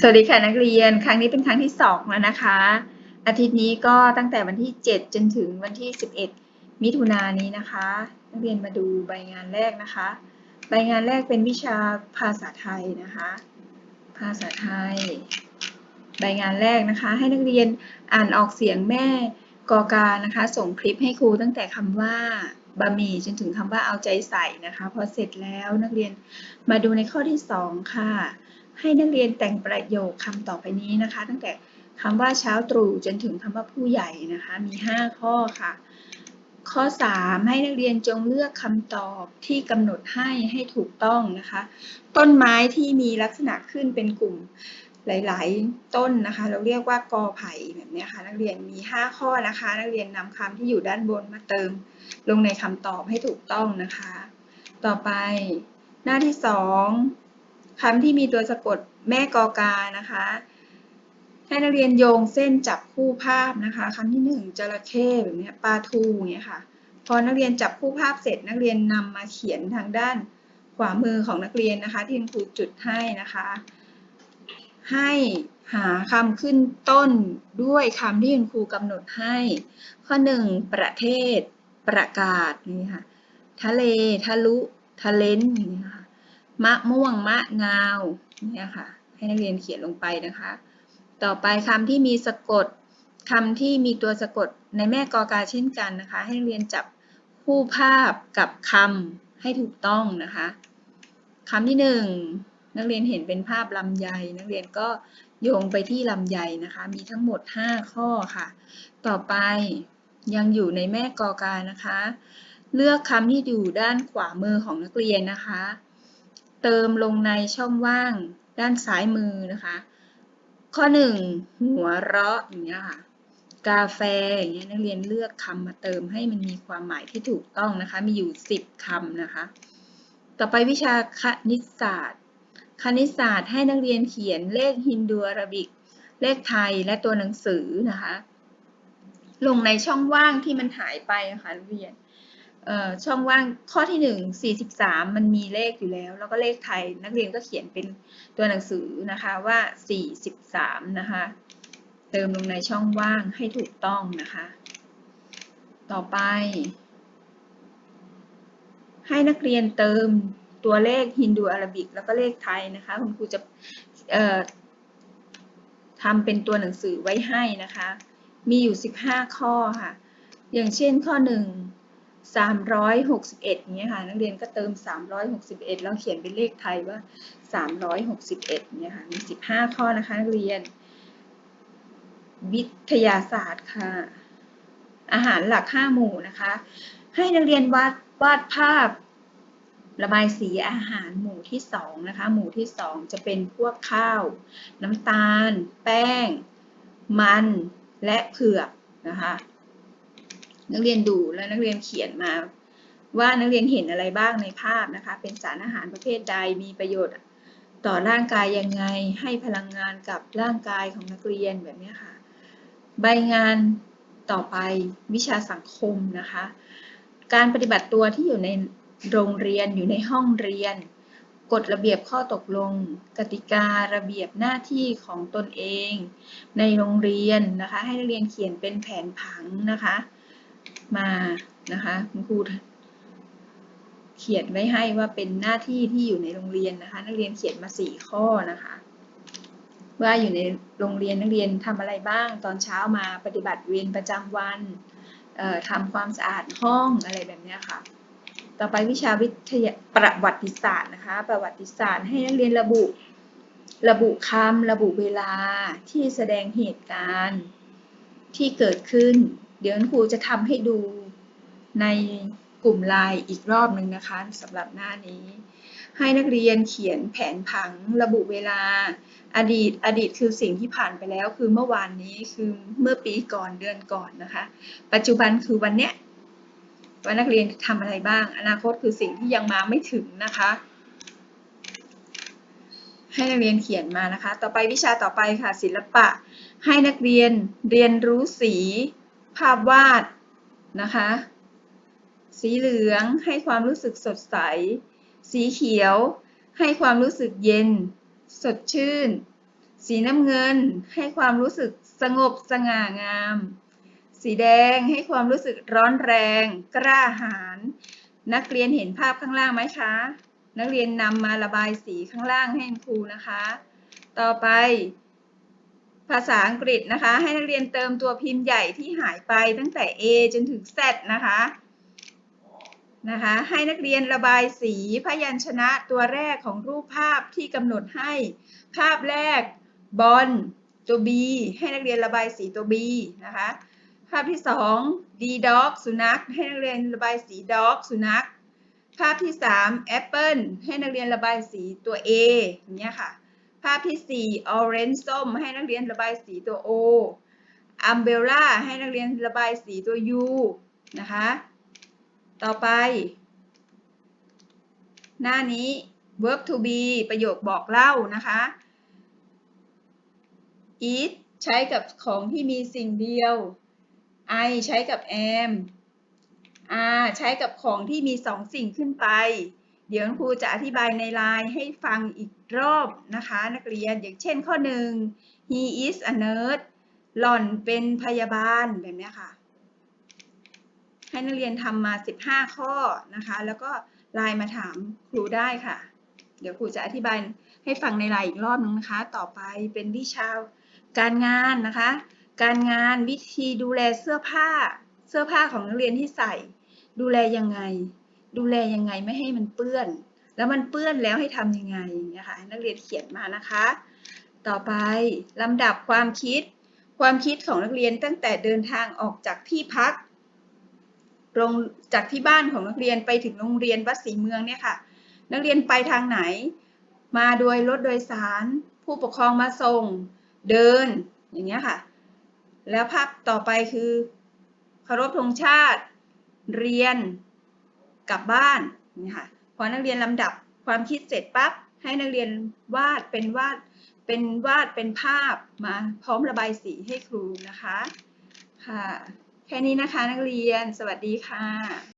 สวัสดีค่ะนักเรียน ครั้งนี้เป็นครั้งที่สองแล้วนะคะ อาทิตย์นี้ก็ตั้งแต่วันที่ 7 จนถึงวันที่ 11 มิถุนายนนี้นะคะ นักเรียนมาดูใบงานแรกนะคะ ใบงานแรกเป็นวิชาภาษาไทยนะคะ ภาษาไทย ใบงานแรกนะคะ ให้นักเรียนอ่านออกเสียงแม่กอกานะคะ ส่งคลิปให้ครูตั้งแต่คำว่าบะหมี่จนถึงคำว่าเอาใจใส่นะคะ พอเสร็จแล้วนักเรียนมาดูในข้อที่ 2 ค่ะ ให้นักเรียนแต่งประโยคคำต่อไปนี้นะคะ ตั้งแต่คำว่าเช้าตรู่จนถึงคำว่าผู้ใหญ่นะคะ มี 5 ข้อค่ะ ข้อ 3 ให้นักเรียนจงเลือกคำตอบที่กำหนดให้ให้ถูกต้องนะคะ ต้นไม้ที่มีลักษณะขึ้นเป็นกลุ่มหลาย ๆ ต้นนะคะ เราเรียกว่ากอไผ่แบบนี้ค่ะ นักเรียนมี 5 ข้อนะคะ นักเรียนนำคำที่อยู่ด้านบนมาเติม ลงในคำตอบให้ถูกต้องนะคะ ต่อไปหน้าที่ 2 คำที่มีตัวสะกดแม่กอกานะคะให้นักเรียนโยงเส้นจับคู่ภาพนะคะคำที่หนึ่งจระเข้แบบนี้ปลาทูอย่างเงี้ยค่ะ พอนักเรียนจับคู่ภาพเสร็จนักเรียนนำมาเขียนทางด้านขวามือของนักเรียนนะคะ ที่ครูจุดให้นะคะ ให้หาคำขึ้นต้นด้วยคำที่คุณครูกำหนดให้ ข้อหนึ่งประเทศ ประกาศนี่ค่ะ ทะเล ทะลุ ทะเลนนี่ค่ะ มะม่วงมะนาวเนี่ยค่ะ ให้นักเรียนเขียนลงไปนะคะ ต่อไปคำที่มีสะกดคำที่มีตัวสะกดในแม่กอกาเช่นกันนะคะ ให้นักเรียนจับคู่ภาพกับคำให้ถูกต้องนะคะคำที่หนึ่งนักเรียนเห็นเป็นภาพลำไย นักเรียนก็โยงไปที่ลำไยนะคะ มีทั้งหมด 5 ข้อค่ะ ต่อไปยังอยู่ในแม่กอกานะคะ เลือกคำที่อยู่ด้านขวามือของนักเรียนนะคะ เติมลงในช่องว่างด้านซ้ายมือนะคะ ข้อ 1 หัวเราะอย่างเงี้ยค่ะ กาแฟอย่างเงี้ยนักเรียนเลือกคำมาเติมให้มันมีความหมายที่ถูกต้องนะคะ มีอยู่ 10คำนะคะ ต่อไปวิชาคณิตศาสตร์ คณิตศาสตร์ให้นักเรียนเขียนเลขฮินดูอาราบิก เลขไทยและตัวหนังสือนะคะ ลงในช่องว่างที่มันหายไปนะคะนักเรียน ช่องว่างข้อที่หนึ่งสี่สิบสามมันมีเลขอยู่แล้ว แล้วก็เลขไทยนักเรียนก็เขียนเป็นตัวหนังสือนะคะว่าสี่สิบสามนะคะ เติมลงในช่องว่างให้ถูกต้องนะคะ ต่อไป ให้นักเรียนเติมตัวเลขฮินดูอาราบิก แล้วก็เลขไทยนะคะ คุณครูจะทำเป็นตัวหนังสือไว้ให้นะคะ มีอยู่ 15 ข้อค่ะ อย่างเช่นข้อ 1 361เนี้ยค่ะนักเรียนก็เติม 361 แล้วเขียนเป็นเลขไทยว่า 361เนี่ยค่ะมี 15 ข้อนะคะนักเรียน วิทยาศาสตร์ค่ะ อาหารหลัก 5 หมู่นะคะ ให้นักเรียนวาดวาดภาพระบายสีอาหารหมู่ที่2นะคะ หมู่ที่ 2 จะเป็นพวกข้าว น้ำตาล แป้ง มัน และเผือกนะคะ นักเรียนดูและนักเรียนเขียนมา ว่านักเรียนเห็นอะไรบ้างในภาพนะคะ เป็นสารอาหารประเภทใดมีประโยชน์ต่อร่างกายยังไงให้พลังงานกับร่างกายของนักเรียนแบบนี้ค่ะ ใบงานต่อไปวิชาสังคมนะคะ การปฏิบัติตัวที่อยู่ในโรงเรียนอยู่ในห้องเรียน กฎระเบียบข้อตกลง กติการะเบียบหน้าที่ของตนเอง ในโรงเรียนนะคะ ให้นักเรียนเขียนเป็นแผนผังนะคะ มานะคะคุณครูเขียนไว้ให้ว่าเป็นหน้าที่ที่อยู่ในโรงเรียนนะคะ นักเรียนเขียนมาสี่ข้อนะคะ ว่าอยู่ในโรงเรียนนักเรียนทำอะไรบ้าง ตอนเช้ามาปฏิบัติเวรประจำวันทำความสะอาดห้องอะไรแบบนี้ค่ะ ต่อไปวิชาวิทยาประวัติศาสตร์นะคะ ประวัติศาสตร์ให้นักเรียนระบุระบุคำระบุเวลาที่แสดงเหตุการณ์ที่เกิดขึ้น เดี๋ยวครูจะทำให้ดูในกลุ่มไลน์อีกรอบหนึ่งนะคะสำหรับหน้านี้ ให้นักเรียนเขียนแผนผังระบุเวลา อดีตอดีตคือสิ่งที่ผ่านไปแล้ว คือเมื่อวานนี้คือเมื่อปีก่อนเดือนก่อนนะคะ ปัจจุบันคือวันเนี้ยว่านักเรียนทำอะไรบ้าง อนาคตคือสิ่งที่ยังมาไม่ถึงนะคะ ให้นักเรียนเขียนมานะคะ ต่อไปวิชาต่อไปค่ะศิลปะ ให้นักเรียนเรียนรู้สี ภาพวาดนะคะ สีเหลืองให้ความรู้สึกสดใส สีเขียวให้ความรู้สึกเย็น สดชื่น สีน้ำเงินให้ความรู้สึกสงบสง่างาม สีแดงให้ความรู้สึกร้อนแรง กล้าหาญนักเรียนเห็นภาพข้างล่างไหมคะ นักเรียนนำมาระบายสีข้างล่างให้ครูนะคะ ต่อไป ภาษาอังกฤษนะคะ ให้นักเรียนเติมตัวพิมพ์ใหญ่ที่หายไปตั้งแต่ A จนถึง Z นะคะนะคะ ให้นักเรียนระบายสีพยัญชนะตัวแรกของรูปภาพที่กำหนดให้ ภาพแรกบอลตัว B ให้นักเรียนระบายสีตัว B นะคะ ภาพที่สอง D dog สุนัข ให้นักเรียนระบายสี dog สุนัข ภาพที่สาม Apple ให้นักเรียนระบายสีตัว A อย่างเงี้ยค่ะ ภาพที่สี่ orange ส้ม ให้นักเรียนระบายสีตัว O umbrella ให้นักเรียนระบายสีตัว U นะคะ ต่อไป หน้านี้ verb to be ประโยคบอกเล่านะคะ eat ใช้กับของที่มีสิ่งเดียว I ใช้กับ am R ใช้กับของที่มีสองสิ่งขึ้นไป ดี๋ยวครูจะอธิบายในไลน์ให้ฟังอีกรอบนะคะ นักเรียนอย่างเช่นข้อหนึ่ง he is a nurse หล่อนเป็นพยาบาลแบบนี้ค่ะ ให้นักเรียนทำมา 15 ข้อนะคะ แล้วก็ไลน์มาถามครูได้ค่ะ เดี๋ยวครูจะอธิบายให้ฟังในไลน์อีกรอบนึงนะคะ ต่อไปเป็นวิชาการงานนะคะ การงานวิธีดูแลเสื้อผ้า เสื้อผ้าของนักเรียนที่ใส่ ดูแลยังไง ดูแลยังไงไม่ให้มันเปื้อน แล้วมันเปื้อนแล้วให้ทำยังไงอย่างเงี้ยค่ะนักเรียนเขียนมานะคะ ต่อไปลำดับความคิด ความคิดของนักเรียนตั้งแต่เดินทางออกจากที่พักลงจากที่บ้านของนักเรียนไปถึงโรงเรียนวัดศรีเมืองเนี่ยค่ะ นักเรียนไปทางไหน มาโดยรถโดยสาร ผู้ปกครองมาส่ง เดิน อย่างเงี้ยค่ะ แล้วภาพต่อไปคือเคารพธงชาติ เรียน กลับบ้านนี่ค่ะพอนักเรียนลำดับความคิดเสร็จปั๊บให้นักเรียนวาดเป็นวาดเป็นวาดเป็นภาพมาพร้อมระบายสีให้ครูนะคะค่ะแค่นี้นะคะนักเรียนสวัสดีค่ะ